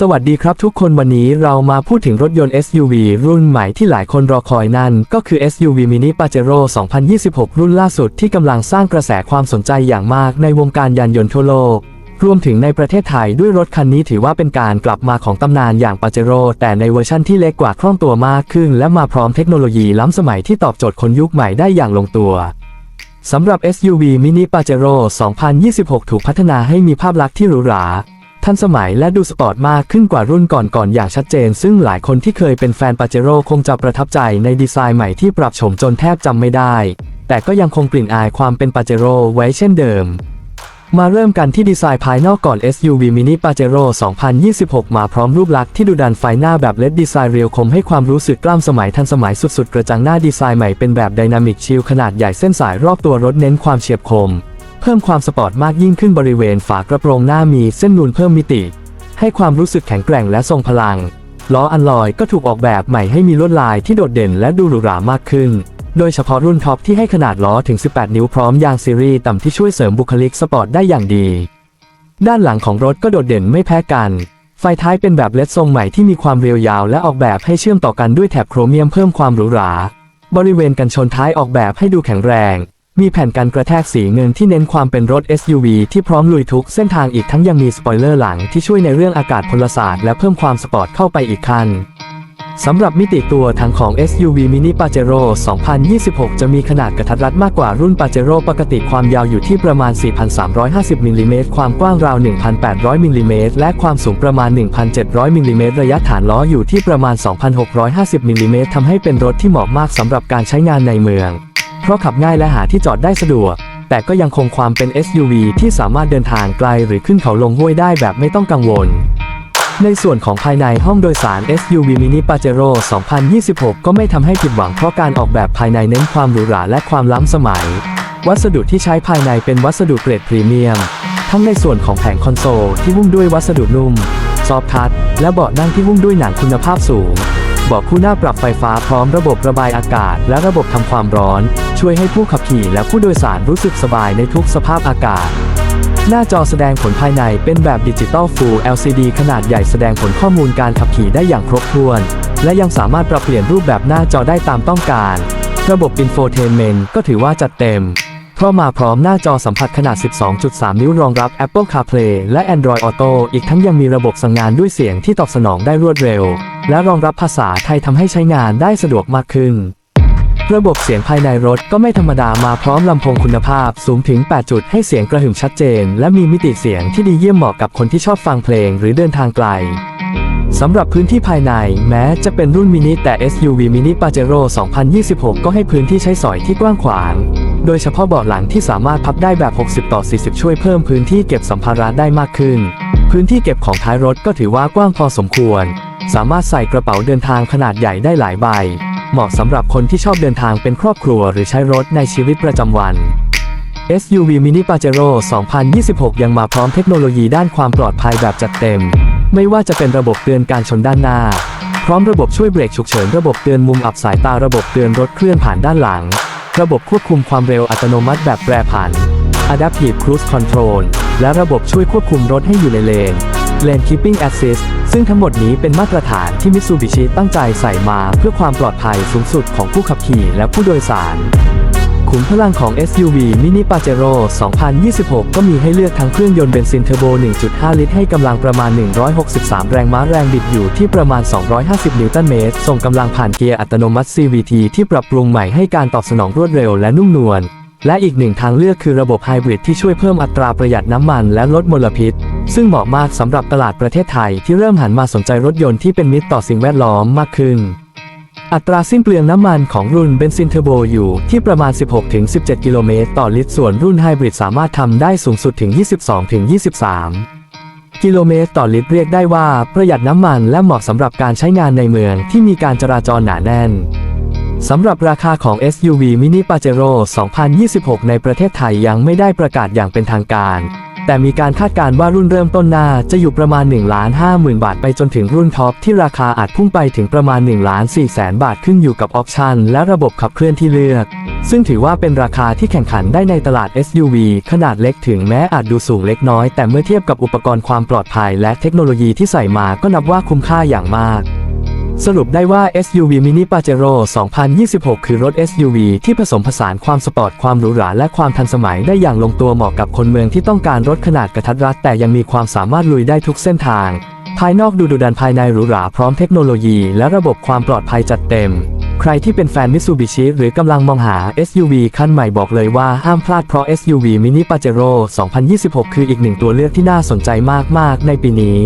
สวัสดีครับทุกคนวันนี้เรามาพูดถึงรถยนต์ SUV รุ่นใหม่ที่หลายคนรอคอยนั่น ก็คือ SUV Mini Pajero 2026 รุ่นล่าสุดที่กำลังสร้างกระแสความสนใจอย่างมากในวงการยานยนต์ทั่วโลก รวมถึงในประเทศไทยด้วยรถคันนี้ถือว่าเป็นการกลับมาของตำนานอย่าง Pajero แต่ในเวอร์ชั่นที่เล็กกว่าคล่องตัวมากขึ้น และมาพร้อมเทคโนโลยีล้ำสมัยที่ตอบโจทย์คนยุคใหม่ได้อย่างลงตัวสำหรับ SUV Mini Pajero 2026 ถูกพัฒนาให้มีภาพลักษณ์ที่หรูหรา ทันสมัยและดูสปอร์ตมากขึ้นกว่ารุ่นก่อนๆอย่างชัดเจน ซึ่งหลายคนที่เคยเป็นแฟน Pajero คงจะประทับใจในดีไซน์ใหม่ที่ปรับโฉมจนแทบจำไม่ได้ แต่ก็ยังคงกลิ่นอายความเป็น Pajero ไว้เช่นเดิมมาเริ่มกันที่ดีไซน์ภายนอกก่อน SUV Mini Pajero 2026 มาพร้อมรูปลักษณ์ที่ดูดันไฟหน้าแบบเลดดีไซน์เรียวคมให้ความรู้สึกกล้ามสมัยทันสมัยสุดๆ กระจังหน้าดีไซน์ใหม่เป็นแบบไดนามิกชิลขนาดใหญ่เส้นสายรอบตัวรถเน้นความเฉียบคม เพิ่มความสปอร์ตมากยิ่งขึ้นบริเวณฝากระโปรงหน้ามีเส้นนูนเพิ่มมิติ ให้ความรู้สึกแข็งแกร่งและทรงพลัง ล้ออัลลอยก็ถูกออกแบบใหม่ให้มีลวดลายที่โดดเด่นและดูหรูหรามากขึ้น โดยเฉพาะรุ่นท็อปที่ให้ขนาดล้อถึง 18 นิ้วพร้อมยางซีรีส์ต่ำที่ช่วยเสริมบุคลิกสปอร์ตได้อย่างดี ด้านหลังของรถก็โดดเด่นไม่แพ้กันไฟท้ายเป็นแบบเลดทรงใหม่ที่มีความเรียวยาวและออกแบบให้เชื่อมต่อกันด้วยแถบโครเมียมเพิ่มความหรูหรา บริเวณกันชนท้ายออกแบบให้ดูแข็งแรง มีแผ่นกันกระแทกสีเงินที่เน้นความเป็นรถ SUV ที่พร้อมลุยทุกเส้นทางอีกทั้งยังมีสปอยเลอร์หลังที่ช่วยในเรื่องอากาศพลศาสตร์และเพิ่มความสปอร์ตเข้าไปอีกขั้นสำหรับมิติตัวถังของ SUV Mini Pajero 2026 จะมีขนาดกระทัดรัดมากกว่ารุ่น Pajero ปกติความยาวอยู่ที่ประมาณ 4,350มิลลิเมตรความกว้างราว 1,800มิลลิเมตรและความสูงประมาณ 1,700มิลลิเมตรระยะฐานล้ออยู่ที่ประมาณ 2,650มิลลิเมตรทำให้เป็นรถที่เหมาะมากสำหรับการใช้งานในเมือง เพราะขับง่ายและหาที่จอดได้สะดวก แต่ก็ยังคงความเป็น SUV ที่สามารถเดินทางไกลหรือขึ้นเขาลงห้วยได้แบบไม่ต้องกังวล ในส่วนของภายในห้องโดยสาร SUV Mini Pajero 2026 ก็ไม่ทำให้ผิดหวังเพราะการออกแบบภายในเน้นความหรูหราและความล้ำสมัย วัสดุที่ใช้ภายในเป็นวัสดุเกรดพรีเมียม ทั้งในส่วนของแผงคอนโซลที่หุ้มด้วยวัสดุนุ่ม ซอฟทัชและเบาะนั่งที่หุ้มด้วยหนังคุณภาพสูง บาะคู่หน้าปรับไฟฟ้าพร้อมระบบระบายอากาศ และระบบทำความร้อน ช่วยให้ผู้ขับขี่และผู้โดยสารรู้สึกสบายในทุกสภาพอากาศ หน้าจอแสดงผลภายในเป็นแบบดิจิตอล Full LCD ขนาดใหญ่แสดงผลข้อมูลการขับขี่ได้อย่างครบถ้วน และยังสามารถปรับเปลี่ยนรูปแบบหน้าจอได้ตามต้องการ ระบบ Infotainment ก็ถือว่าจัดเต็ม เพราะมาพร้อมหน้าจอสัมผัสขนาด 12.3 นิ้วรองรับ Apple CarPlay และ Android Auto อีกทั้งยังมีระบบสั่งงานด้วยเสียงที่ตอบสนองได้รวดเร็ว และรองรับภาษาไทยทำให้ใช้งานได้สะดวกมากขึ้น ระบบเสียงภายในรถก็ไม่ธรรมดามาพร้อมลำโพงคุณภาพสูงถึง 8 จุดให้เสียงกระหึ่มชัดเจน และมีมิติเสียงที่ดีเยี่ยมเหมาะกับคนที่ชอบฟังเพลงหรือเดินทางไกลสำหรับพื้นที่ภายในแม้จะเป็นรุ่นมินิแต่ SUV Mini Pajero 2026 ก็ให้พื้นที่ใช้สอยที่กว้างขวาง โดยเฉพาะเบาะหลังที่สามารถพับได้แบบ 60 ต่อ 40 ช่วยเพิ่มพื้นที่เก็บสัมภาระได้มากขึ้น พื้นที่เก็บของท้ายรถก็ถือว่ากว้างพอสมควร สามารถใส่กระเป๋าเดินทางขนาดใหญ่ได้หลายใบ เหมาะสำหรับคนที่ชอบเดินทางเป็นครอบครัวหรือใช้รถในชีวิตประจำวัน SUV Mini Pajero 2026 ยังมาพร้อมเทคโนโลยีด้านความปลอดภัยแบบจัดเต็ม ไม่ว่าจะเป็นระบบเตือนการชนด้านหน้า พร้อมระบบช่วยเบรกฉุกเฉิน ระบบเตือนมุมอับสายตา ระบบเตือนรถเคลื่อนผ่านด้านหลัง ระบบควบคุมความเร็วอัตโนมัติแบบแปรผัน Adaptive Cruise Control และระบบช่วยควบคุมรถให้อยู่ในเลน Lane Keeping Assist ซึ่งทั้งหมดนี้เป็นมาตรฐานที่มิตซูบิชิตั้งใจใส่มาเพื่อความปลอดภัยสูงสุดของผู้ขับขี่และผู้โดยสาร ขุมพลังของ SUV Mini Pajero 2026 ก็มีให้เลือกทั้งเครื่องยนต์เบนซินเทอร์โบ 1.5 ลิตรให้กำลังประมาณ 163 แรงม้าแรงบิดอยู่ที่ประมาณ 250 นิวตันเมตร ส่งกำลังผ่านเกียร์อัตโนมัติ CVT ที่ปรับปรุงใหม่ให้การตอบสนองรวดเร็วและนุ่มนวลและอีกหนึ่งทางเลือกคือระบบไฮบริดที่ช่วยเพิ่มอัตราประหยัดน้ำมันและลดมลพิษ ซึ่งเหมาะมากสำหรับตลาดประเทศไทยที่เริ่มหันมาสนใจรถยนต์ที่เป็นมิตรต่อสิ่งแวดล้อมมากขึ้น อัตราสิ้นเปลืองน้ำมันของรุ่นเบนซินเทอร์โบอยู่ที่ประมาณ 16-17 กิโลเมตรต่อลิตร ส่วนรุ่นไฮบริดสามารถทำได้สูงสุดถึง 22-23 กิโลเมตรต่อลิตรเรียกได้ว่าประหยัดน้ำมันและเหมาะสำหรับการใช้งานในเมืองที่มีการจราจรหนาแน่น สำหรับราคาของ SUV Mini Pajero 2026 ในประเทศไทยยังไม่ได้ประกาศอย่างเป็นทางการ แต่มีการคาดการณ์ว่ารุ่นเริ่มต้นหน้าจะอยู่ประมาณ1 5 0 0 0 0 บาทไปจนถึงรุ่นท็อปที่ราคาอาจพุ่งไปถึงประมาณ1 4 0 0 0 0บาทขึ้นอยู่กับออปชันและระบบขับเคลื่อนที่เลือก ซึ่งถือว่าเป็นราคาที่แข่งขันได้ในตลาด SUV ขนาดเล็กถึงแม้อาจดูสูงเล็กน้อย แต่เมื่อเทียบกับอุปกรณ์ความปลอดภัย และเทคโนโลยีที่ใส่มาก็นับว่าคุ้มค่าอย่างมาก สรุปได้ว่า SUV Mini Pajero 2026 คือรถ SUV ที่ผสมผสานความสปอร์ต ความหรูหรา และความทันสมัยได้อย่างลงตัวเหมาะกับคนเมืองที่ต้องการรถขนาดกระทัดรัด แต่ยังมีความสามารถลุยได้ทุกเส้นทาง ภายนอกดูดุดันภายในหรูหราพร้อมเทคโนโลยี และระบบความปลอดภัยจัดเต็ม ใครที่เป็นแฟน Mitsubishi หรือกำลังมองหา SUV คันใหม่บอกเลยว่าห้ามพลาดเพราะ SUV Mini Pajero 2026 คืออีกหนึ่งตัวเลือกที่น่าสนใจมากๆ ในปีนี้